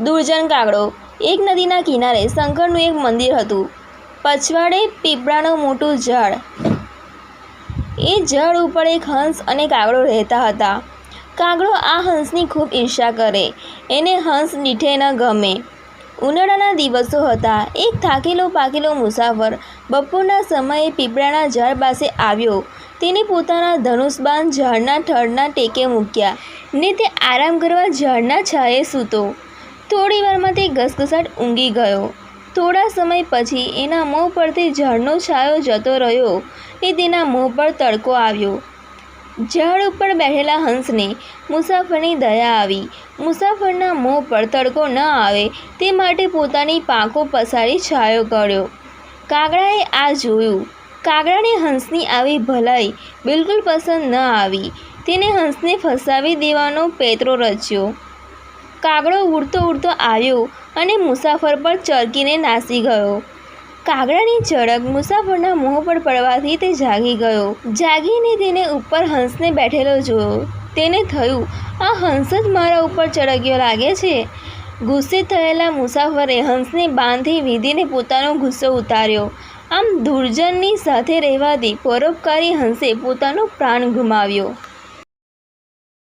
દુર્જન કાગડો. એક નદીના કિનારે શંકરનું એક મંદિર હતું. પછવાડે પીપળાનું મોટું ઝાડ એ ઝાડ ઉપર એક હંસ અને કાગડો રહેતા હતા. કાગડો આ હંસની ખૂબ ઈર્ષા કરે. એને હંસ નીઠે ન ગમે. ઉનાળાના દિવસો હતા. એક થાકેલો પાકેલો મુસાફર બપોરના સમયે પીપળાના ઝાડ પાસે આવ્યો. તેને પોતાના ધનુષબાન ઝાડના થડના ટેકે મૂક્યા. ને તે આરામ કરવા ઝાડના છાયે સૂતો. થોડી વારમાં તે ઘસઘસાટ ઊંઘી ગયો. થોડા સમય પછી એના મોં પરથી ઝાડનો છાયો જતો રહ્યો. ને તેના મોં પર તડકો આવ્યો. ઝાડ ઉપર બેઠેલા હંસને મુસાફરની દયા આવી. મુસાફરના મોં પર તડકો ન આવે તે માટે પોતાની પાંખો પસારી છાયો કર્યો કાગડાએ આ જોયું. કાગડાને હંસની આવી ભલાઈ બિલકુલ પસંદ ન આવી. તેને હંસને ફસાવી દેવાનો પેતરો રચ્યો. કાગડો ઉડતો ઉડતો આવ્યો અને મુસાફર પર ચરકીને નાસી ગયો. કાગડાની ઝડપ મુસાફરના મોં પર પડવાથી તે જાગી ગયો. જાગીને તેને ઉપર હંસને બેઠેલો જોયો. તેને થયું, આ હંસ જ મારા ઉપર ચડક્યો લાગે છે. ગુસ્સે થયેલા મુસાફરે હંસને બાંધી વીધીને પોતાનો ગુસ્સો ઉતાર્યો. આમ દુર્જનની સાથે રહેવાથી પરોપકારી હંસે પોતાનો પ્રાણ ગુમાવ્યો.